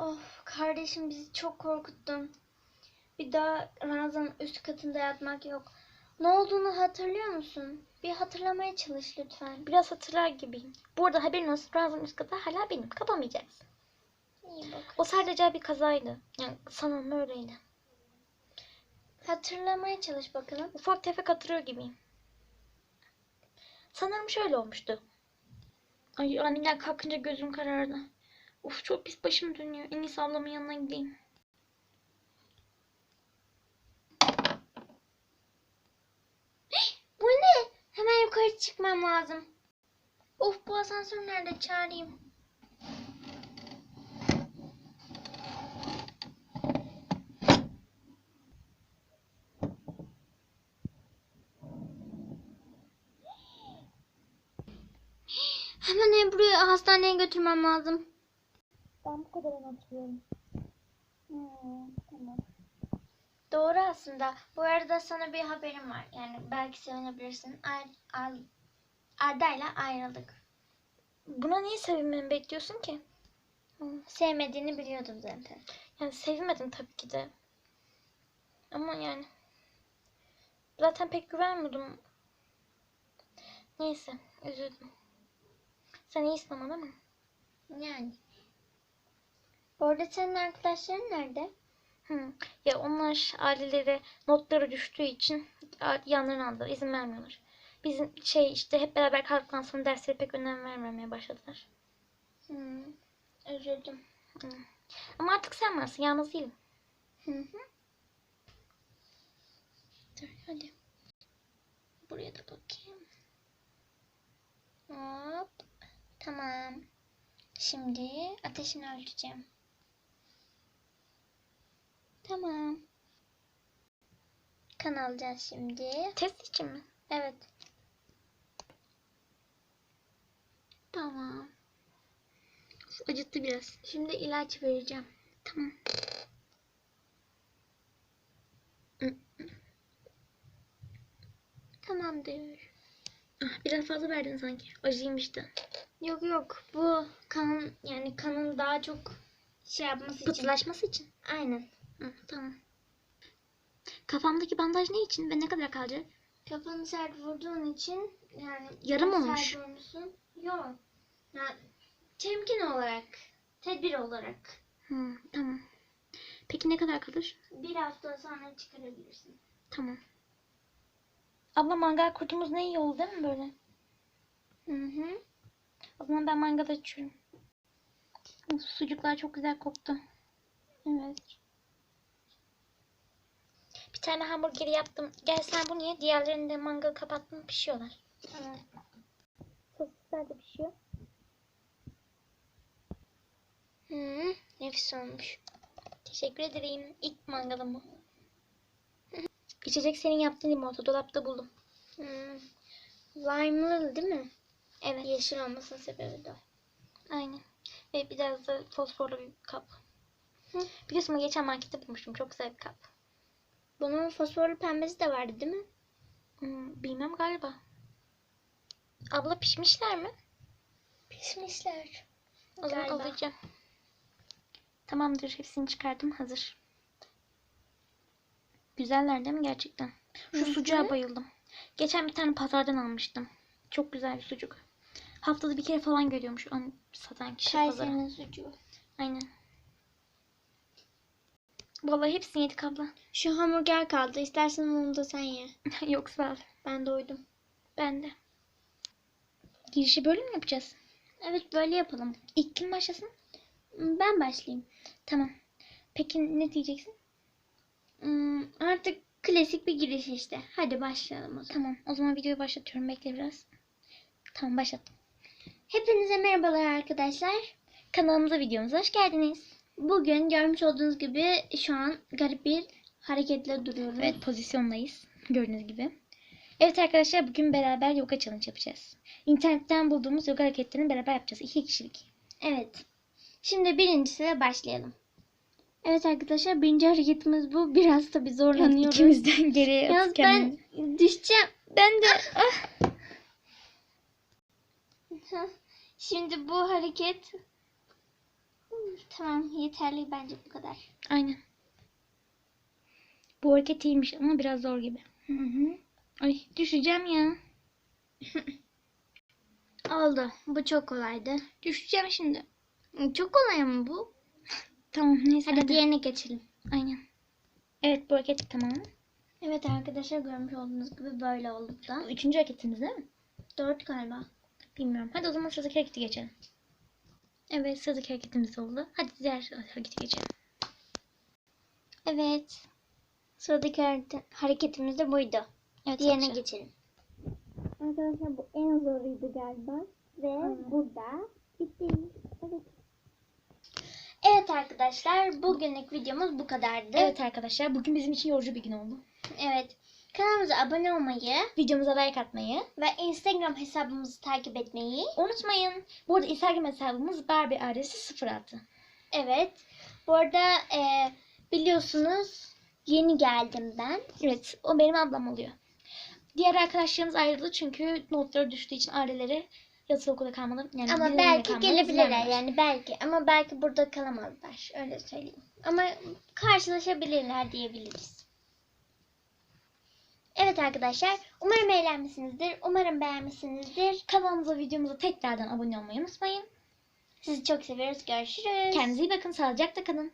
Of kardeşim bizi çok korkuttun. Bir daha ranzanın üst katında yatmak yok. Ne olduğunu hatırlıyor musun? Bir hatırlamaya çalış lütfen. Biraz hatırlar gibiyim. Bu arada haberin olsun Razan üst katı hala benim. Kapamayacaksın. İyi bak. O sadece bir kazaydı. Yani sanırım öyleydi. Hatırlamaya çalış bakalım. Ufak tefek hatırlıyor gibiyim. Sanırım şöyle olmuştu. Ay aniden kalkınca gözüm karardı. Uf çok pis başım dönüyor. En iyisi ablamın yanına gideyim. Bu ne? Hemen yukarı çıkmam lazım. Of bu asansör nerede? Çağırayım. Hemen Ebru'yu hastaneye götürmem lazım. Ben bu kadarını hatırlıyorum. tamam. Doğru aslında. Bu arada sana bir haberim var. Yani belki sevinebilirsin. Ar Ar Arda'yla ayrıldık. Buna niye sevinmemi bekliyorsun ki? Sevmediğini biliyordum zaten. Yani sevinmedim tabii ki de. Ama yani zaten pek güvenmiyordum. Neyse üzüldüm. Sen iyisin ama değil mi? Yani. Bu arada senin arkadaşların nerede? Hı. Ya onlar aileleri notları düştüğü için yanlarına aldılar. izin vermiyorlar. Bizim şey işte hep beraber kalktıktan sonra derslere pek önem vermemeye başladılar. Hmm, üzüldüm. Ama artık sen varsın. Yalnız değilim. Hı hı. Dur hadi. Buraya da bakayım. Hop. Tamam. Şimdi ateşini ölçeceğim. Tamam. Kan alacağız şimdi. Test için mi? Evet. Tamam. Acıttı biraz. Şimdi ilaç vereceğim. Tamam. Tamamdır. Ah, biraz fazla verdin sanki. Acıymıştı. Yok yok bu kanın yani kanın daha çok şey yapması için. Pıhtılaşması için. Aynen. Hı, tamam. Kafamdaki bandaj ne için ve ne kadar kalacak? Kafanı sert vurduğun için yani Yarım olmuş. Sert vurmuşsun. Yok. Yani temkin olarak, tedbir olarak Hı, tamam. Peki ne kadar kalır? bir hafta sonra çıkarabilirsin. Tamam. Abla mangal kurtumuz ne iyi oldu değil mi böyle? Hı hı. O zaman ben mangal açıyorum. Sucuklar çok güzel koktu. Evet. Bir tane hamburgeri yaptım. Gel sen bunu ye. Diğerlerini de mangalı kapattım. Pişiyorlar. Evet. Sosisler de pişiyor. Hı, nefis olmuş. Teşekkür ederim. İlk mangalım bu. İçecek senin yaptığın limonata dolapta buldum. Hı. Lime'lı değil mi? Evet. Yeşil olmasının sebebi de. Aynen. Ve biraz da fosforlu bir kap. Hı. Biliyorsun geçen markette bulmuştum. Çok güzel bir kap. Bunun fosforlu pembesi de vardı değil mi? Hmm, bilmem galiba. Abla pişmişler mi? Pişmişler. O zaman Galiba. alacağım. Tamamdır. Hepsini çıkardım. Hazır. Güzeller değil mi gerçekten? Şu Hı hı. sucuğa bayıldım. Geçen bir tane pazardan almıştım. Çok güzel bir sucuk. Haftada bir kere falan görüyormuş onu satan kişi. Kayseri'nin sucuğu. Aynen. Vallahi hepsini yedik abla. Şu hamburger kaldı. İstersen onu da sen ye. Yok sağ ol. Ben doydum. Ben de. Girişi böyle mi yapacağız? Evet böyle yapalım. İlk kim başlasın? Ben başlayayım. Tamam. Peki ne diyeceksin? Hmm, artık klasik bir giriş işte. Hadi başlayalım o zaman. Tamam. O zaman videoyu başlatıyorum. Bekle biraz. Tamam başlattım. Hepinize merhabalar arkadaşlar. Kanalımıza videomuza hoş geldiniz. Bugün görmüş olduğunuz gibi şu an garip bir hareketle duruyoruz. Evet pozisyondayız. Gördüğünüz gibi. Evet arkadaşlar bugün beraber yoga challenge yapacağız. İnternetten bulduğumuz yoga hareketlerini beraber yapacağız. İki kişilik. Evet. Şimdi birincisiyle başlayalım. Evet arkadaşlar birinci hareketimiz bu. Biraz tabii Evet, zorlanıyoruz. ikimizden geriye Yalnız ben düşeceğim. Ben de. Ah. Şimdi bu hareket Tamam yeterli bence bu kadar. Aynen. Bu hareket iyiymiş ama biraz zor gibi. Hı hı. Ay düşeceğim ya. Oldu. Bu çok kolaydı. Düşeceğim şimdi. Çok kolay ama bu. Tamam neyse Hadi hadi. diğerine geçelim. Aynen. Evet bu hareket tamam. Evet arkadaşlar görmüş olduğunuz gibi böyle oldu da. Bu üçüncü hareketimiz değil mi? Dört galiba. Bilmiyorum. Hadi o zaman sıradaki hareketi geçelim. Evet sıradaki hareketimiz oldu. Hadi diğer harekete geçelim. Evet. Sıradaki hareket- hareketimiz de buydu. Evet, Diğerine arkadaşlar. geçelim. Arkadaşlar bu en zoruydu galiba. Ve burada bitti. Evet. Evet arkadaşlar bugünlük videomuz bu kadardı. Evet arkadaşlar bugün bizim için yorucu bir gün oldu. Evet. Kanalımıza abone olmayı Videomuza like atmayı ve Instagram hesabımızı takip etmeyi. unutmayın. Bu arada Instagram hesabımız Barbie ailesi 06. Evet. Bu arada e, biliyorsunuz yeni geldim ben. Evet o benim ablam oluyor. Diğer arkadaşlarımız ayrıldı çünkü notları düştüğü için aileleri yatılı okulda kalmalı. Yani Ama belki gelebilirler yani belki ama belki burada kalamazlar öyle söyleyeyim. Ama karşılaşabilirler diyebiliriz. Arkadaşlar umarım eğlenmişsinizdir. Umarım beğenmişsinizdir. Kanalımıza videomuza tekrardan abone olmayı unutmayın. Sizi çok seviyoruz. Görüşürüz. Kendinize iyi bakın. Sağlıcakla kalın.